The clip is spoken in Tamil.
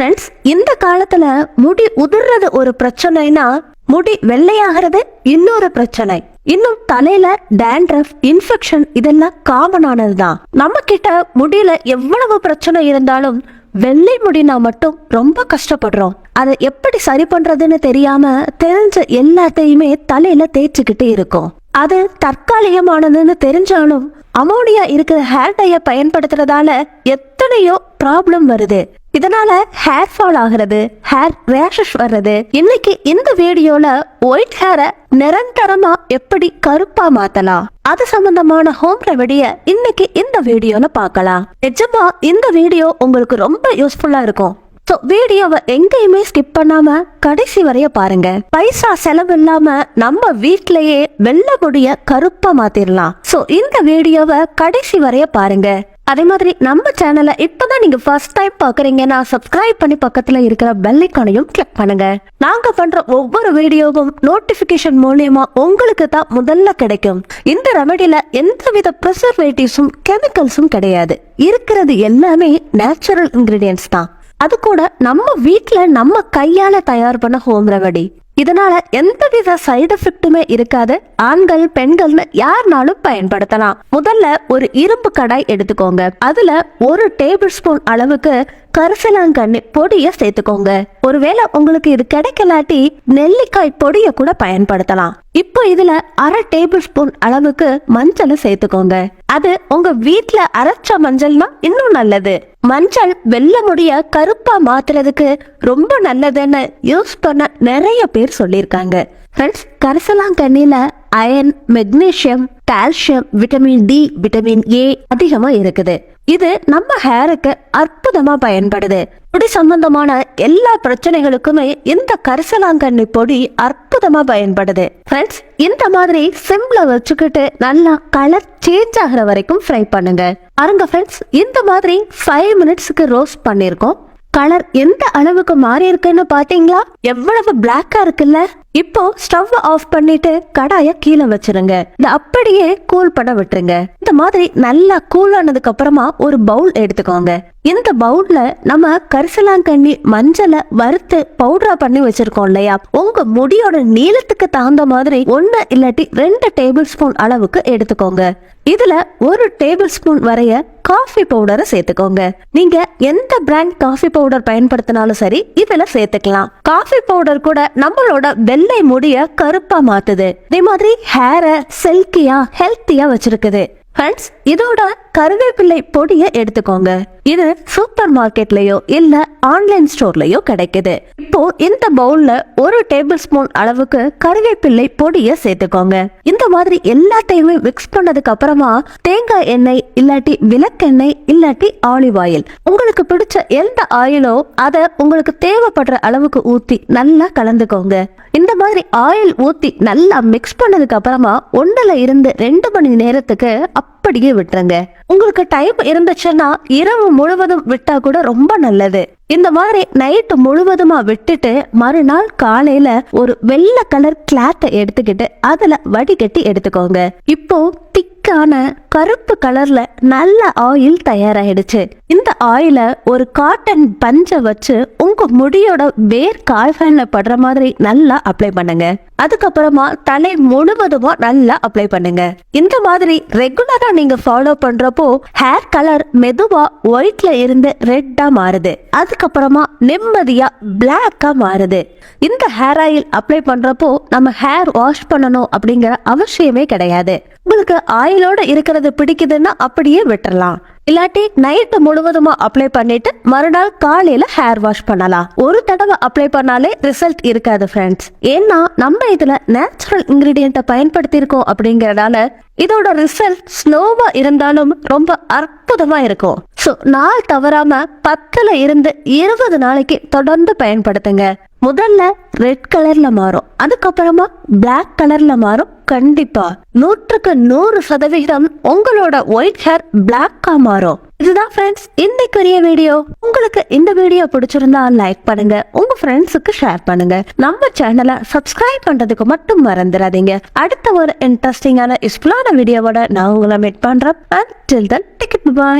ஃப்ரெண்ட்ஸ் இந்த காலத்துல முடி உதிர்றது ஒரு பிரச்சனைனா முடி வெள்ளையாகிறது இன்னொரு பிரச்சனை. இன்னும் தலையில டேண்ட்ரஃப் இன்ஃபெக்ஷன் இதெல்லாம் காமனானதுதான் நம்ம கிட்ட முடியில எவ்வளவு பிரச்சனை இருந்தாலும் வெள்ளை முடினா மட்டும் ரொம்ப கஷ்டப்படுறோம். அதை எப்படி சரி பண்றதுன்னு தெரியாம தெரிஞ்ச எல்லாத்தையுமே தலையில தேய்ச்சிக்கிட்டு இருக்கோம். அது தற்காலிகமானதுன்னு தெரிஞ்சாலும் அமோனியா இருக்கிற ஹேர் டையை பயன்படுத்துறதால எத்தனையோ ப்ராப்ளம் வருது. இதனால ஹேர் ஃபால் ஆகிறது ஹேர் ரேஷஸ் வர்றது. இன்னைக்கு இந்த வீடியோல ஒயிட் ஹேரை நிரந்தரமா எப்படி கருப்பா மாத்தலாம்? அது சம்பந்தமான ஹோம் ரெமெடிய இன்னைக்கு இந்த வீடியோல பார்க்கலாம். நிஜமா இந்த வீடியோ உங்களுக்கு ரொம்ப யூஸ்ஃபுல்லா இருக்கும். ஸோ வீடியோவை எங்கேயுமே ஸ்கிப் பண்ணாம கடைசி வரைய பாருங்க. பைசா செலவு இல்லாம நம்ம வீட்லயே வெள்ள முடிய கருப்பா மாத்திரலாம். ஸோ இந்த வீடியோவை கடைசி வரைய பாருங்க. அதே மாதிரி நம்ம சேனலை இப்பதான் நீங்க ஃபர்ஸ்ட் டைம் பாக்குறீங்கன்னா சப்ஸ்கிரைப் பண்ணி பக்கத்துல இருக்கிற பெல் ஐக்கானையும் கிளிக் பண்ணுங்க. நாங்க பண்ற ஒவ்வொரு வீடியோவும் நோட்டிபிகேஷன் மூலியமா உங்களுக்கு தான் முதல்ல கிடைக்கும். இந்த ரெமெடியில எந்தவித ப்ரிசர்வேட்டிவ்ஸும் கெமிக்கல்ஸும் கிடையாது. இருக்கிறது எல்லாமே நேச்சுரல் இன்கிரீடியன்ஸ் தான். அது கூட நம்ம வீட்ல நம்ம கையால தயார் பண்ண ஹோம் ரெமெடி இதனால எந்தவித சைடு எஃபெக்ட்டுமே இருக்காது. ஆண்கள் பெண்கள்னு யாருனாலும் பயன்படுத்தலாம். முதல்ல ஒரு இரும்பு கடாய் எடுத்துக்கோங்க. அதுல ஒரு டேபிள் ஸ்பூன் அளவுக்கு கரிசலாங்கண்ணி பொடிய சேர்த்துக்கோங்க. ஒருவேளை உங்களுக்கு இது கிடைக்கலாட்டி நெல்லிக்காய் பொடிய கூட பயன்படுத்தலாம். இப்போ இதுல அரை டேபிள் ஸ்பூன் அளவுக்கு மஞ்சளை சேர்த்துக்கோங்க. அது உங்க வீட்டுல அரைச்ச மஞ்சள்னா இன்னும் நல்லது. மஞ்சள் வெள்ள முடிய கருப்பா மாத்துறதுக்கு ரொம்ப நல்லதுன்னு யூஸ் பண்ண நிறைய பேர் சொல்லியிருக்காங்க. Friends கரிசலாங்கண்ணில iron magnesium calcium vitamin D vitamin A அதிகமா இருக்குது. இது நம்ம ஹேருக்கு அற்புதமா பயன்படுது. முடி சம்பந்தமான எல்லா பிரச்சனைகளுக்குமே இந்த கரிசலாங்கண்ணி பொடி அற்புதமா பயன்படுது. ஃப்ரெண்ட்ஸ் இந்த மாதிரி சிம்ல வச்சுக்கிட்டு நல்லா கலர் சேஞ்ச் ஆகுற வரைக்கும் ஃப்ரை பண்ணுங்க. பாருங்க ஃப்ரெண்ட்ஸ் இந்த மாதிரி ஃபைவ் மினிட்ஸ்க்கு ரோஸ்ட் பண்ணிருக்கோம். கலர் எந்த அளவுக்கு மாறி இருக்குன்னு பாத்தீங்களா? எவ்வளவு பிளாக்கா இருக்குல்ல? இப்போ ஸ்டவ் ஆஃப் பண்ணிட்டு கடாய கீழே வச்சிருங்க. இந்த அப்படியே கூல் பண்ண விட்டுருங்க. இந்த மாதிரி நல்லா கூல் ஆனதுக்கு அப்புறமா ஒரு பவுல் எடுத்துக்கோங்க. இந்த பவுல்ல நம்ம கரிசலாங்கண்ணி மஞ்சளை வறுத்து பவுடரா பண்ணி வச்சிருக்கோம் இல்லையா? உங்க முடியோட நீளத்துக்கு தகுந்த மாதிரி ஒன்னு இல்லாட்டி ரெண்டு டேபிள் ஸ்பூன் அளவுக்கு எடுத்துக்கோங்க. இதுல ஒரு டேபிள் ஸ்பூன் வரைய காஃபி பவுடரை சேர்த்துக்கோங்க. நீங்க எந்த பிராண்ட் காஃபி பவுடர் பயன்படுத்தினாலும் சரி இதுல சேர்த்துக்கலாம். காஃபி பவுடர் கூட நம்மளோட வெள்ளை முடிய கருப்பா மாத்துது. இதே மாதிரி ஹேரை செல்கியா ஹெல்த்தியா வச்சிருக்குது. ஃப்ரெண்ட்ஸ் இதோட கருவேப்பிள்ளை பொடியை எடுத்துக்கோங்க. இது சூப்பர் மார்க்கெட்லயோ இல்ல ஆன்லைன் ஸ்டோர்லயோ கிடைக்குது. இப்போ இந்த பவுல்ல ஒரு டேபிள் ஸ்பூன் அளவுக்கு கருவேப்பிள்ளை பொடியை சேர்த்துக்கோங்க. இந்த மாதிரி எல்லாத்தையுமே மிக்ஸ் பண்ணதுக்கு அப்புறமா தேங்காய் எண்ணெய் இல்லாட்டி விளக்கெண்ணெய் இல்லாட்டி ஆலிவ் ஆயில் உங்களுக்கு பிடிச்ச எந்த ஆயிலோ அதை உங்களுக்கு தேவைப்படுற அளவுக்கு ஊத்தி நல்லா கலந்துக்கோங்க. இந்த மாதிரி ஆயில் ஊத்தி நல்லா மிக்ஸ் பண்ணதுக்கு அப்புறமா ஒன்றுல இருந்து ரெண்டு மணி நேரத்துக்கு அப்படியே விட்டுருங்க. உங்களுக்கு டைம் இருந்துச்சுன்னா இரவு முழுவதும் விட்டா கூட ரொம்ப நல்லது. இந்த மாதிரி நைட்டு முழுவதுமா விட்டுட்டு மறுநாள் காலையில ஒரு வெள்ளை கலர் கிளாத்தை எடுத்துக்கிட்டு அதுல வடிகட்டி எடுத்துக்கோங்க. இப்போ திக்கான கருப்பு கலர்ல நல்ல ஆயில் தயாராயிடுச்சு. இந்த ஆயில ஒரு காட்டன் பஞ்ச வச்சு உங்க முடியோட வேர் கால்ஃபேன்ல படுற மாதிரி நல்லா அப்ளை பண்ணுங்க. அதுக்கப்புறமா தலை முழுவதுமா நல்லா அப்ளை பண்ணுங்க. இந்த மாதிரி ரெகுலரா நீங்க ஃபாலோ பண்றப்போ ஹேர் கலர் மெதுவா ஒயிட்ல இருந்து ரெட்டா மாறுது. அதுக்கப்புறமா நிம்மதியா பிளாக்கா மாறுது. இந்த ஹேர் ஆயில் அப்ளை பண்றப்போ நம்ம ஹேர் வாஷ் பண்ணணும் அப்படிங்கிற அவசியமே கிடையாது. உங்களுக்கு ஆயில் ஆயிலோட இருக்கிறது பிடிக்குதுன்னா அப்படியே விட்டுறலாம். இல்லாட்டி நைட்டு முழுவதுமா அப்ளை பண்ணிட்டு மறுநாள் காலையில ஹேர் வாஷ் பண்ணலாம். ஒரு தடவை அப்ளை பண்ணாலே ரிசல்ட் இருக்காது ஃப்ரெண்ட்ஸ் ஏன்னா நம்ம இதுல நேச்சுரல் இன்கிரீடியண்ட்டை பயன்படுத்தியிருக்கோம் அப்படிங்கறதால இதோட ரிசல்ட் ஸ்லோவா இருந்தாலும் ரொம்ப அற்புதமா இருக்கும். ஸோ நாள் தவறாம பத்துல இருந்து இருபது நாளைக்கு தொடர்ந்து பயன்படுத்துங்க. முதல்ல ரெட் கலர்ல மாறும். அதுக்கப்புறமா பிளாக் கலர்ல மாறும். கண்டிப்பா நூற்றுக்கு நூறு சதவிகிதம் உங்களோட ஒயிட் ஹேர் பிளாக்கா மாறும். இதுதான் ஃப்ரெண்ட்ஸ் இன்னைக்குரிய வீடியோ உங்களுக்கு இந்த வீடியோ பிடிச்சிருந்தா லைக் பண்ணுங்க. உங்க ஃப்ரெண்ட்ஸுக்கு ஷேர் பண்ணுங்க. நம்ம சேனலை சப்ஸ்கிரைப் பண்றதுக்கு மட்டும் மறந்துடாதீங்க. அடுத்த ஒரு இன்ட்ரெஸ்டிங்கான இஸ்பிளான வீடியோவோட நான் உங்களை மீட் பண்றேன். And till then take care bye